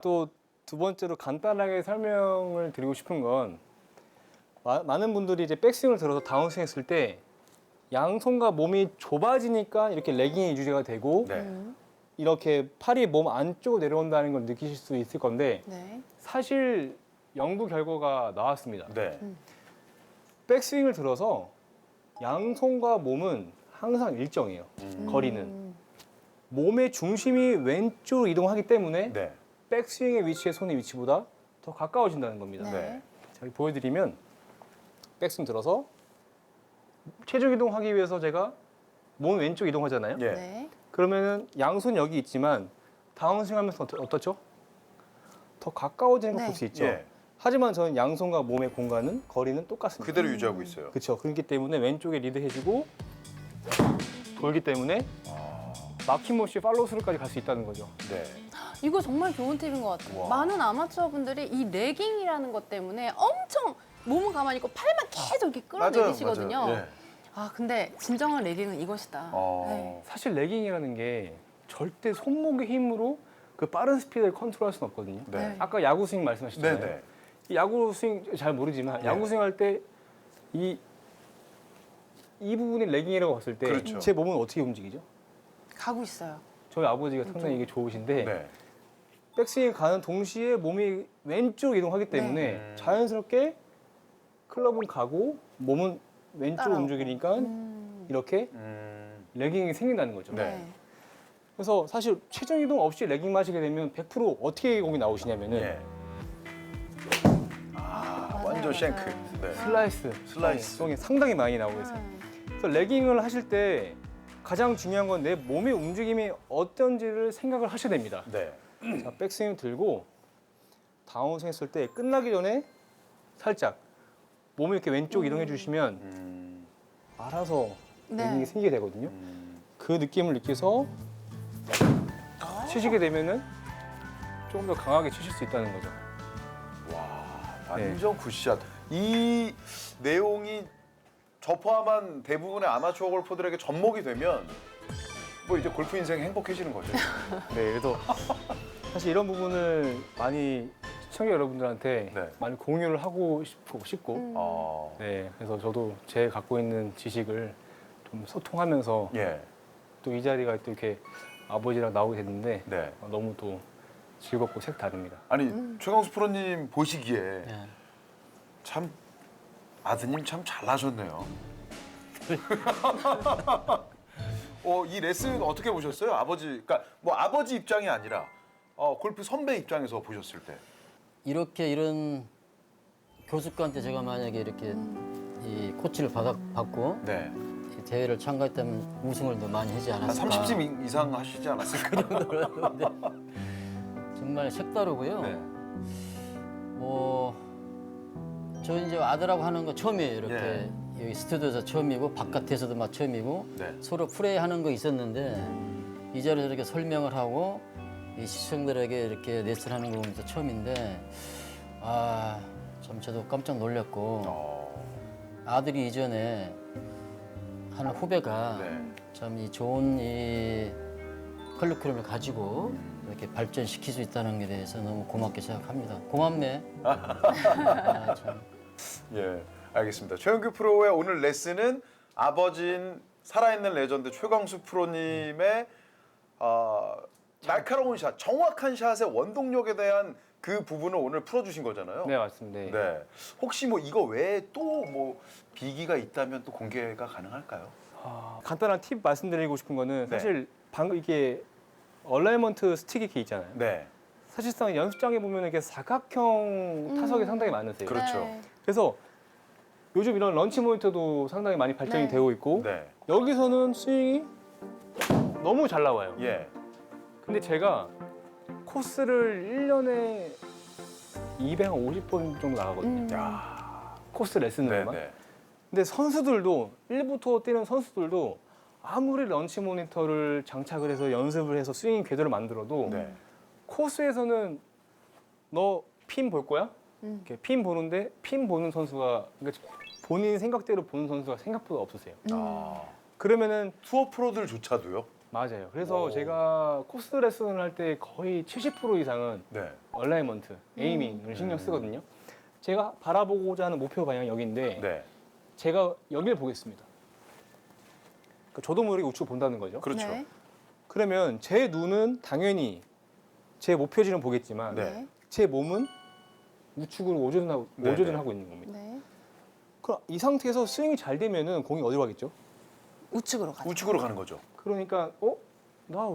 또 두 번째로 간단하게 설명을 드리고 싶은 건 마- 많은 분들이 이제 백스윙을 들어서 다운스윙 했을 때 양손과 몸이 좁아지니까 이렇게 레깅이 유지가 되고 네. 음, 이렇게 팔이 몸 안쪽으로 내려온다는 걸 느끼실 수 있을 건데 네. 사실 연구 결과가 나왔습니다. 네. 백스윙을 들어서 양손과 몸은 항상 일정해요. 음. 거리는 음, 몸의 중심이 왼쪽으로 이동하기 때문에 네. 백스윙의 위치의 손의 위치보다 더 가까워진다는 겁니다. 네. 네. 자, 여기 보여드리면 백스윙 들어서 체중 이동하기 위해서 제가 몸 왼쪽 이동하잖아요. 예. 네. 그러면은 양손 여기 있지만 다운스윙 하면서 어떠- 어떻죠? 더 가까워지는 걸 네. 볼수 있죠. 예. 하지만 저는 양손과 몸의 공간은 거리는 똑같습니다. 그대로 유지하고 있어요. 그렇죠. 그렇기 때문에 왼쪽에 리드해주고 돌기 때문에 막힘없이 팔로우스루까지 갈 수 있다는 거죠. 네. 이거 정말 좋은 팁인 것 같아요. 와. 많은 아마추어 분들이 이 레깅이라는 것 때문에 엄청 몸은 가만히 있고 팔만 계속 이렇게 끌어내리시거든요. 맞아요. 예. 아 근데 진정한 레깅은 이것이다. 어. 네. 사실 레깅이라는 게 절대 손목의 힘으로 그 빠른 스피드를 컨트롤할 수는 없거든요. 네. 네. 아까 야구 스윙 말씀하셨잖아요. 네. 네. 이 야구 스윙 잘 모르지만 네. 야구 스윙 할 때 이 이 부분이 레깅이라고 봤을 때 제 그렇죠. 몸은 어떻게 움직이죠? 가고 있어요. 저희 아버지가 상당히 이게 좋으신데 네. 백스윙 가는 동시에 몸이 왼쪽 이동하기 때문에 네. 자연스럽게 클럽은 가고 몸은 왼쪽 따라오고. 움직이니까 음, 이렇게 음. 레깅이 생긴다는 거죠. 네. 네. 그래서 사실 체중 이동 없이 레깅 마시게 되면 100% 어떻게 공이 나오시냐면은 예. 아, 맞아요, 완전 쉔크. 네. 슬라이스, 슬라이스. 송이 상당히 많이 나오고 있어요. 음. 그래서 레깅을 하실 때 가장 중요한 건 내 몸의 움직임이 어떤지를 생각을 하셔야 됩니다. 네. 자, 백스윙 들고 다운스윙 했을 때 끝나기 전에 살짝 몸을 이렇게 왼쪽 이동해 주시면 음. 알아서 네. 레깅이 생기게 되거든요. 음. 그 느낌을 느껴서 치시게 되면은 조금 더 강하게 치실 수 있다는 거죠. 와, 네. 완전 굿샷. 이 내용이 저 포함한 대부분의 아마추어 골퍼들에게 접목이 되면 뭐 이제 골프 인생이 행복해지는 거죠. 네, 그래서 사실 이런 부분을 많이 시청자 여러분들한테 네. 많이 공유를 하고 싶고, 싶고 음. 어. 네, 그래서 저도 제 갖고 있는 지식을 좀 소통하면서 예. 또 이 자리가 또 이렇게 아버지랑 나오게 됐는데 네. 어, 너무 또 즐겁고 색다릅니다. 아니 음. 최강수 프로님 보시기에 네. 참 아드님 참 잘나셨네요. 어, 이 레슨 어떻게 보셨어요? 아버지, 그러니까 뭐 아버지 입장이 아니라 어, 골프 선배 입장에서 보셨을 때. 이렇게 이런 교수님한테 제가 만약에 이렇게 이 코치를 받아, 받고 네. 이 대회를 참가했다면 우승을 더 많이 하지 한 않았을까 30sim 이상 하시지 않았을까요? 근데 정말 색다르고요. 네. 뭐, 저 이제 아들하고 하는 거 처음이에요. 이렇게 예. 여기 스튜디오에서 처음이고 바깥에서도 막 처음이고 네. 서로 플레이 하는 거 있었는데 이 자리에서 이렇게 설명을 하고 이 시청들에게 이렇게 레슨 하는 거 보면서 처음인데 아, 참 저도 깜짝 놀랐고 어, 아들이 이전에 하는 후배가 네. 참이 좋은 이 컬리큘럼을 가지고 이렇게 발전시킬 수 있다는 게 대해서 너무 고맙게 생각합니다. 고맙네. 아, 참. 예, 알겠습니다. 최영규 프로의 오늘 레슨은 아버지인 살아있는 레전드 최광수 프로님의 어, 날카로운 샷, 정확한 샷의 원동력에 대한 그 부분을 오늘 풀어주신 거잖아요. 네, 맞습니다. 네. 네. 혹시 뭐 이거 외에 또 뭐 비기가 있다면 또 공개가 가능할까요? 아, 간단한 팁 말씀드리고 싶은 거는 네. 사실 방금 이게 얼라이먼트 스틱이 이렇게 있잖아요. 네. 사실상 연습장에 보면 이게 사각형 타석이 음. 상당히 많으세요. 그렇죠. 네. 그래서 요즘 이런 런치 모니터도 상당히 많이 발전이 네. 되고 있고 네. 여기서는 스윙이 너무 잘 나와요. 예. 근데 제가 코스를 1년에 250번 정도 나가거든요. 음. 야. 코스 네, 레슨으로만. 네. 근데 선수들도 1부터 뛰는 선수들도 아무리 런치 모니터를 장착을 해서 연습을 해서 스윙 궤도를 만들어도 네. 코스에서는 너 핀 볼 거야? 음. 이렇게 핀 보는데 핀 보는 선수가 그러니까 본인 생각대로 보는 선수가 생각보다 없으세요. 아. 그러면은 투어 프로들조차도요. 맞아요. 그래서 오. 제가 코스 레슨을 할 때 거의 70% 이상은 네. 얼라이먼트, 에이밍을 신경 쓰거든요. 제가 바라보고자 하는 목표 방향이 여기인데 네. 제가 여기를 보겠습니다. 그러니까 저도 모르게 우측을 본다는 거죠. 그렇죠. 네. 그러면 제 눈은 당연히 제 목표지는 보겠지만 네. 제 몸은 우측으로 오전하고 네, 오전을 네. 하고 있는 겁니다. 네. 그럼 이 상태에서 스윙이 잘 되면은 공이 어디로 가겠죠? 우측으로 가죠. 우측으로 가는 거죠. 그러니까 어? 나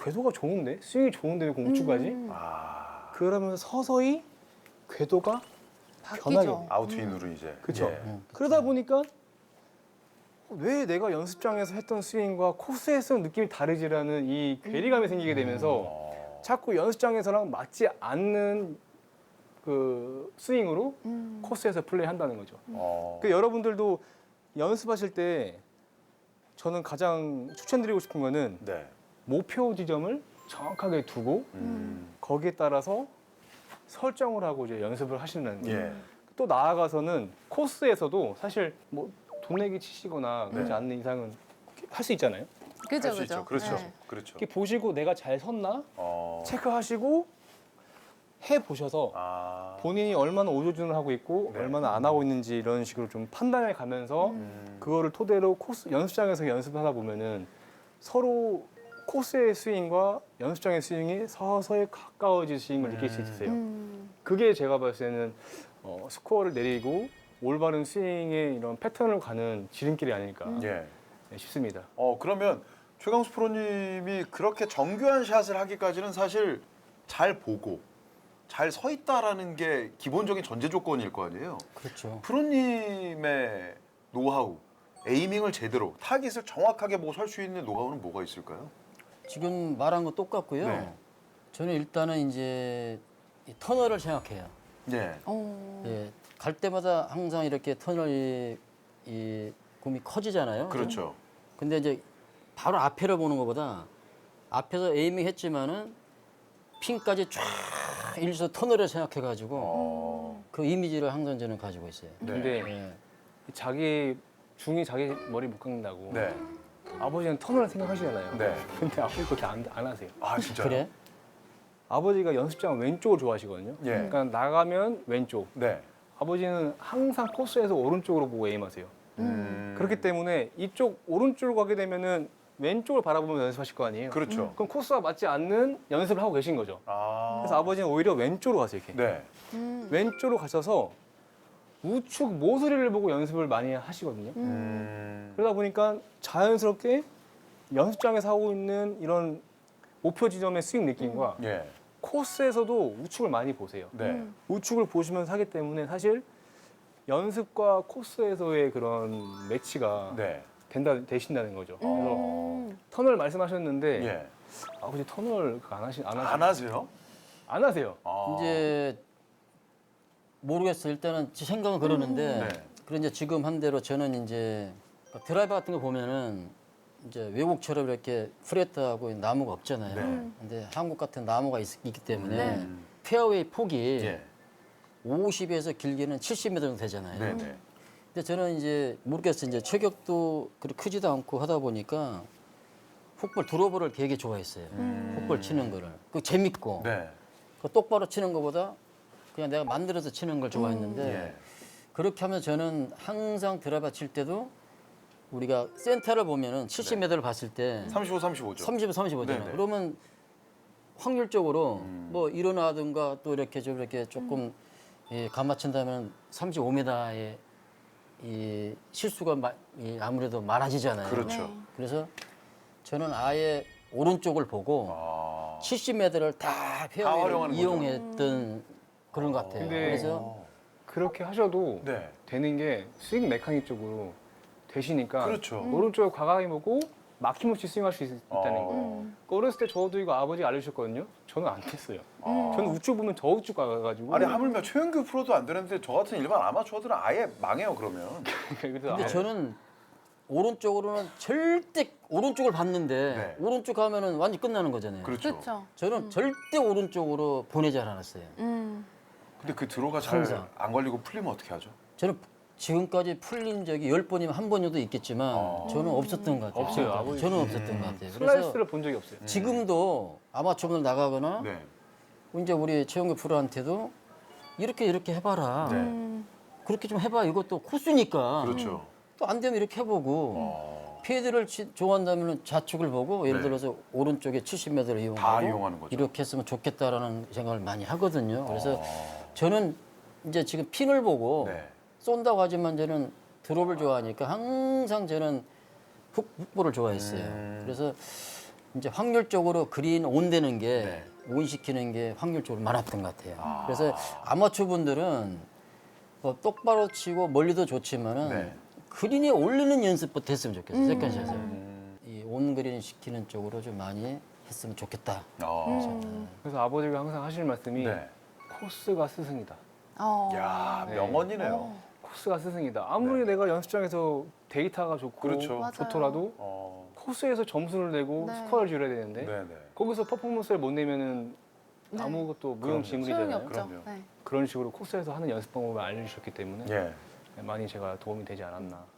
궤도가 좋은데? 스윙이 좋은데 왜 공 우측 가지? 음, 아. 그러면 서서히 궤도가 바뀌죠. 변하게 아웃인으로 이제. 그쵸. 예. 음, 그러다 보니까 왜 내가 연습장에서 했던 스윙과 코스에서 느낌이 다르지라는 이 괴리감이 생기게 되면서 어. 자꾸 연습장에서랑 맞지 않는 그 스윙으로 음. 코스에서 플레이한다는 거죠. 어. 그 여러분들도 연습하실 때 저는 가장 추천드리고 싶은 거는 네. 목표 지점을 정확하게 두고 음. 거기에 따라서 설정을 하고 이제 연습을 하시는 거예요. 예. 또 나아가서는 코스에서도 사실 뭐 돈 내기 치시거나 그러지 네. 않는 이상은 할 수 있잖아요. 그죠, 할수 그죠. 있죠. 그렇죠. 네. 그렇죠. 이렇게 보시고 내가 잘 섰나 어. 체크하시고 해 보셔서 아. 본인이 얼마나 오조준을 하고 있고 네. 얼마나 안 하고 있는지 이런 식으로 좀 판단해 가면서 음. 그거를 토대로 코스 연습장에서 연습하다 보면은 서로 코스의 스윙과 연습장의 스윙이 서서히 가까워질 스윙을 느낄 수 있으세요. 음. 그게 제가 봤을 때는 어, 스코어를 내리고 올바른 스윙의 이런 패턴을 가는 지름길이 아닐까 예. 네, 싶습니다. 어 그러면 최강수 프로님이 그렇게 정교한 샷을 하기까지는 사실 잘 보고 잘 서 있다라는 게 기본적인 전제 조건일 거 아니에요. 그렇죠. 프로님의 노하우, 에이밍을 제대로 타깃을 정확하게 보고 설 수 있는 노하우는 뭐가 있을까요? 지금 말한 거 똑같고요. 네. 저는 일단은 이제 이 터널을 생각해요. 예. 어. 예, 갈 때마다 항상 이렇게 터널이 이 공이 커지잖아요. 그렇죠. 근데 이제 바로 앞에를 보는 것보다 앞에서 에이밍 했지만은 핀까지 쫙 일서 터널을 생각해가지고 어. 그 이미지를 항상 저는 가지고 있어요. 네. 근데 예. 자기 중이 자기 머리 못 깎는다고 네. 아버지는 터널을 생각하시잖아요. 네. 근데 아버지 그렇게 안, 안 하세요. 아 진짜요? 그래? 아버지가 연습장 왼쪽을 좋아하시거든요. 예. 그러니까 나가면 왼쪽. 네. 아버지는 항상 코스에서 오른쪽으로 보고 에임하세요. 음. 그렇기 때문에 이쪽 오른쪽으로 가게 되면은 왼쪽을 바라보면서 연습하실 거 아니에요. 그렇죠. 그럼 코스와 맞지 않는 연습을 하고 계신 거죠. 아. 그래서 아버지는 오히려 왼쪽으로 가세요. 이렇게. 네. 음. 왼쪽으로 가셔서 우측 모서리를 보고 연습을 많이 하시거든요. 음. 그러다 보니까 자연스럽게 연습장에서 하고 있는 이런 목표 지점의 스윙 느낌과 예. 코스에서도 우측을 많이 보세요. 네. 음. 우측을 보시면서 하기 때문에 사실 연습과 코스에서의 그런 매치가 네. 된다 되신다는 거죠. 그래서 음. 터널 말씀하셨는데 예. 아버지 터널 그거 안 하시 안, 하시, 안 하세요? 안 하세요. 아. 이제 모르겠어요. 일단은 제 생각은 그러는데 네. 그런 이제 지금 한 대로 저는 이제 드라이버 같은 거 보면은 이제 외국처럼 이렇게 프레트하고 나무가 없잖아요. 네. 근데 한국 같은 나무가 있, 기 때문에 네. 음. 페어웨이 폭이 예. 50에서 길게는 70m 정도 되잖아요. 네, 네. 근데 저는 이제 모르겠어요. 이제 체격도 그렇게 크지도 않고 하다 보니까 풋볼 드로버를 되게 좋아했어요. 풋볼 치는 거를. 그 재밌고 네. 그 똑바로 치는 것보다 그냥 내가 만들어서 치는 걸 좋아했는데 예. 그렇게 하면 저는 항상 드라이버 칠 때도 우리가 센터를 보면은 70m를 봤을 때 35, 35죠. 30, 35잖아요. 네네. 그러면 확률적으로 음. 뭐 일어나든가 또 이렇게 좀 이렇게 조금 예, 감 맞춘다면 35m의 이 실수가 마- 이 아무래도 많아지잖아요. 그렇죠. 네. 그래서 저는 아예 오른쪽을 보고 아. 70m를 다다 페어웨이를 활용하는 거죠. 이용했던 그런 것 같아요. 근데 그래서 그렇게 하셔도 네. 되는 게 스윙 메카닉 쪽으로 되시니까 그렇죠. 오른쪽을 과감히 보고 막힘없이 스윙할 수 있, 다는 거예요. 어. 그러니까 어렸을 때 저도 이거 아버지 가 알려주셨거든요. 저는 안 됐어요. 아. 저는 우측 보면 저 우측 가가지고. 아니 하물며 최영규 프로도 안 되는데 저 같은 일반 아마추어들은 아예 망해요 그러면. 그래서 근데 아, 저는 오른쪽으로는 절대 오른쪽을 봤는데 네. 오른쪽 가면은 완전 끝나는 거잖아요. 그렇죠. 그렇죠. 저는 절대 오른쪽으로 보내지 않았어요. 음. 근데 그 드로가 잘 항상. 안 걸리고 풀리면 어떻게 하죠? 저는 지금까지 풀린 적이 열 번이면 한 번이라도 있겠지만 저는 없었던 것 같아요. 없어요. 아버지. 저는 없었던 것 같아요. 그래서 슬라이스를 본 적이 없어요. 지금도 아마추어분 나가거나 네. 이제 우리 최영규 프로한테도 이렇게 이렇게 해봐라. 네. 그렇게 좀 해봐. 이것도 코스니까. 그렇죠. 또 안 되면 이렇게 해보고 어. 피해들을 치- 좋아한다면 좌측을 보고 예를 네. 들어서 오른쪽에 70m를 이용하고 다 이용하는 거죠. 이렇게 했으면 좋겠다라는 생각을 많이 하거든요. 그래서 어. 저는 이제 지금 핀을 보고 네. 쏜다고 하지만 저는 드롭을 좋아하니까 항상 저는 훅, 훅볼을 좋아했어요. 음. 그래서 이제 확률적으로 그린 온 되는 게 네. 온시키는 게 확률적으로 많았던 것 같아요. 아. 그래서 아마추어 분들은 뭐 똑바로 치고 멀리도 좋지만은 네. 그린에 올리는 연습부터 했으면 좋겠어요. 음. 세컨샷을. 음. 이온 그린 시키는 쪽으로 좀 많이 했으면 좋겠다. 어. 그래서 아버지가 항상 하시는 말씀이 네. 코스가 스승이다. 어. 야 네. 명언이네요. 코스가 스승이다. 아무리 내가 연습장에서 데이터가 좋고 그렇죠. 맞아요. 좋더라도 어. 코스에서 점수를 내고 네. 스코어를 줄여야 되는데 네네. 거기서 퍼포먼스를 못 내면은 네. 아무것도 그럼요. 소용이 무용지물이잖아요. 없죠. 그럼요. 네. 그런 식으로 코스에서 하는 연습 방법을 알려주셨기 때문에 예. 많이 제가 도움이 되지 않았나.